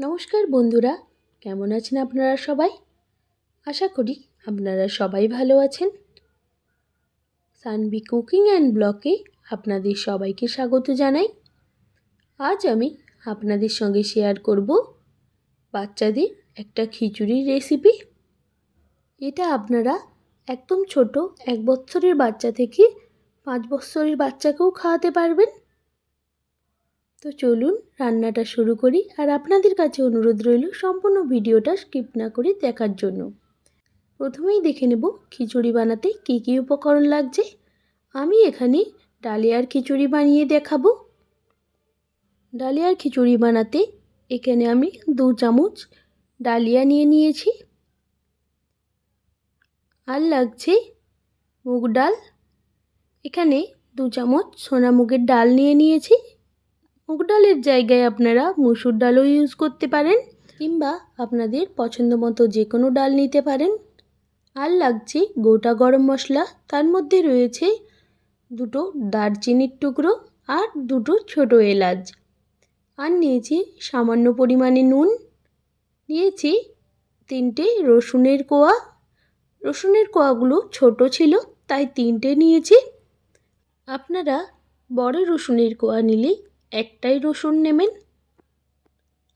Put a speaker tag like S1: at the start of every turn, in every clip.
S1: নমস্কার বন্ধুরা, কেমন আছেন আপনারা সবাই? আশা করি আপনারা সবাই ভালো আছেন। সানবি কুকিং অ্যান্ড ব্লকে আপনাদের সবাইকে স্বাগত জানাই। আজ আমি আপনাদের সঙ্গে শেয়ার করব বাচ্চাদের একটা খিচুড়ির রেসিপি। এটা আপনারা একদম ছোট, এক বছরের বাচ্চা থেকে পাঁচ বছরের বাচ্চাকেও খাওয়াতে পারবেন। তো চলুন রান্নাটা শুরু করি আর আপনাদের কাছে অনুরোধ রইল সম্পূর্ণ ভিডিওটা স্কিপ না করে দেখার জন্য। প্রথমেই দেখে নেব খিচুড়ি বানাতে কী কী উপকরণ লাগছে। আমি এখানে ডালিয়ার খিচুড়ি বানিয়ে দেখাবো। ডালিয়ার খিচুড়ি বানাতে এখানে আমি দু চামচ ডালিয়া নিয়ে নিয়েছি। আর লাগছে মুগ ডাল। এখানে দু চামচ সোনা মুগের ডাল নিয়ে নিয়েছি। মুগ ডালের জায়গায় আপনারা মুসুর ডালও ইউজ করতে পারেন কিংবা আপনাদের পছন্দ মতো যে কোনো ডাল নিতে পারেন। আর লাগছে গোটা গরম মশলা, তার মধ্যে রয়েছে দুটো দারচিনির টুকরো আর দুটো ছোটো এলাচ। আর নিয়েছি সামান্য পরিমাণে নুন, নিয়েছি তিনটে রসুনের কোয়া। রসুনের কোয়াগুলো ছোট ছিল, তাই তিনটে নিয়েছি। আপনারা বড় রসুনের কোয়া নিলে একটাই রসুন নেবেন।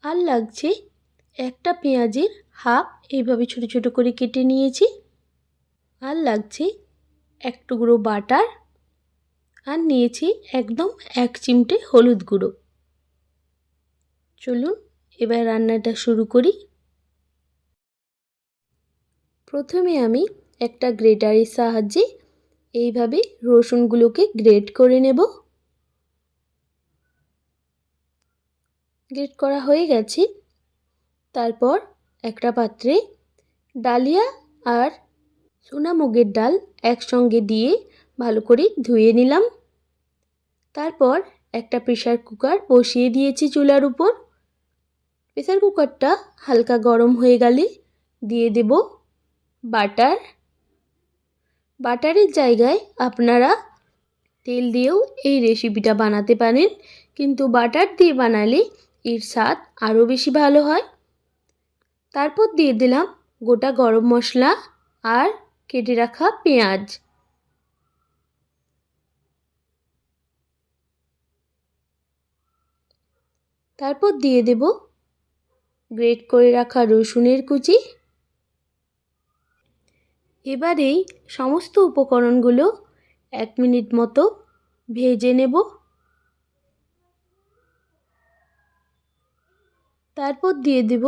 S1: আর লাগছে একটা পেঁয়াজের হাফ, এইভাবে ছোটো ছোটো করে কেটে নিয়েছি। আর লাগছে এক টুকরো বাটার। আর নিয়েছি একদম এক চিমটে হলুদ গুঁড়ো। চলুন এবার রান্নাটা শুরু করি। প্রথমে আমি একটা গ্রেটারের সাহায্যে এইভাবে রসুনগুলোকে গ্রেট করে নেব। গ্রেট করা হয়ে গেছে। তারপর একটা পাত্রে ডালিয়া আর সোনা মুগের ডাল একসঙ্গে দিয়ে ভালো করে ধুয়ে নিলাম। তারপর একটা প্রেশার কুকার বসিয়ে দিয়েছি চুলার উপর। প্রেশার কুকারটা হালকা গরম হয়ে গেলে দিয়ে দেব বাটার। বাটারের জায়গায় আপনারা তেল দিয়েও এই রেসিপিটা বানাতে পারেন। কিন্তু বাটার দিয়ে বানালে এর স্বাদ আরও বেশি ভালো হয়। তারপর দিয়ে দিলাম গোটা গরম মশলা আর কেটে রাখা পেঁয়াজ। তারপর দিয়ে দেব গ্রেট করে রাখা রসুনের কুচি। এবার এই সমস্ত উপকরণগুলো এক মিনিট মতো ভেজে নেব। তারপর দিয়ে দেব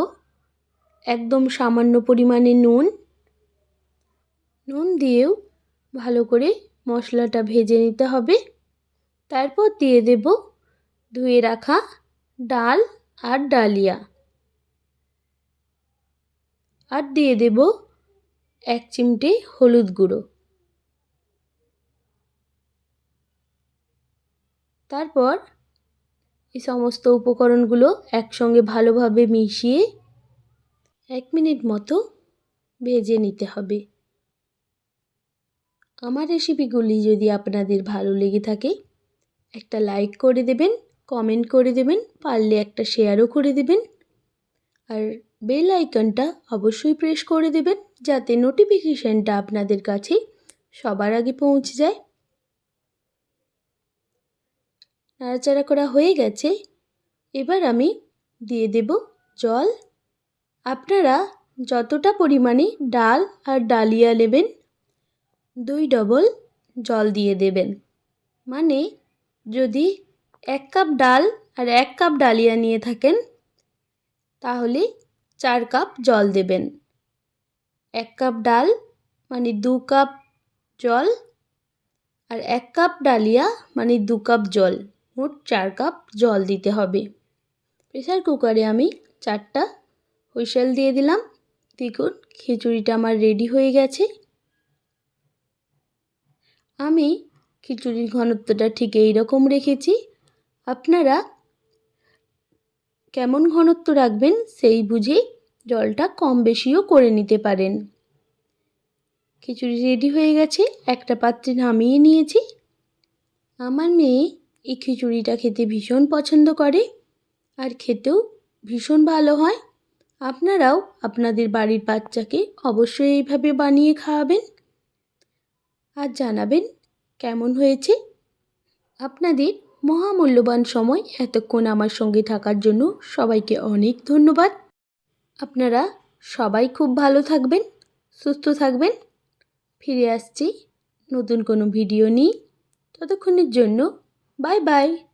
S1: একদম সামান্য পরিমাণে নুন। নুন দিয়েও ভালো করে মশলাটা ভেজে নিতে হবে। তারপর দিয়ে দেব ধুয়ে রাখা ডাল আর ডালিয়া। আর দিয়ে দেব এক চিমটে হলুদ গুঁড়ো। তারপর এই সমস্ত উপকরণগুলো একসঙ্গে ভালোভাবে মিশিয়ে এক মিনিট মতো ভেজে নিতে হবে। আমার রেসিপিগুলি যদি আপনাদের ভালো লেগে থাকে, একটা লাইক করে দেবেন, কমেন্ট করে দেবেন, পারলে একটা শেয়ারও করে দেবেন, আর বেল আইকনটা অবশ্যই প্রেস করে দেবেন, যাতে নোটিফিকেশানটা আপনাদের কাছে সবার আগে পৌঁছে যায়। নাড়াচাড়া করা হয়ে গেছে। এবার আমি দিয়ে দেব জল। আপনারা যতটা পরিমাণে ডাল আর ডালিয়া নেবেন, দুই ডবল জল দিয়ে দেবেন। মানে যদি এক কাপ ডাল আর এক কাপ ডালিয়া নিয়ে থাকেন, তাহলে চার কাপ জল দেবেন। এক কাপ ডাল মানে দু কাপ জল আর এক কাপ ডালিয়া মানে দু কাপ জল। মোট চার কাপ জল দিতে হবে। প্রেসার কুকারে আমি চারটা হুইসেল দিয়ে দিলাম। দেখুন, খিচুড়িটা আমার রেডি হয়ে গেছে। আমি খিচুড়ির ঘনত্বটা ঠিক এই রকম রেখেছি। আপনারা কেমন ঘনত্ব রাখবেন সেই বুঝে জলটা কম বেশিও করে নিতে পারেন। খিচুড়ি রেডি হয়ে গেছে। একটা পাত্রে নামিয়ে নিয়েছি। আমার মেয়ে এই খিচুড়িটা খেতে ভীষণ পছন্দ করে আর খেতেও ভীষণ ভালো হয়। আপনারাও আপনাদের বাড়ির বাচ্চাকে অবশ্যই এইভাবে বানিয়ে খাওয়াবেন আর জানাবেন কেমন হয়েছে। আপনাদের মহামূল্যবান সময় এতক্ষণ আমার সঙ্গে থাকার জন্য সবাইকে অনেক ধন্যবাদ। আপনারা সবাই খুব ভালো থাকবেন, সুস্থ থাকবেন। ফিরে আসছি নতুন কোনো ভিডিও নিয়ে। ততক্ষণের জন্য Bye bye.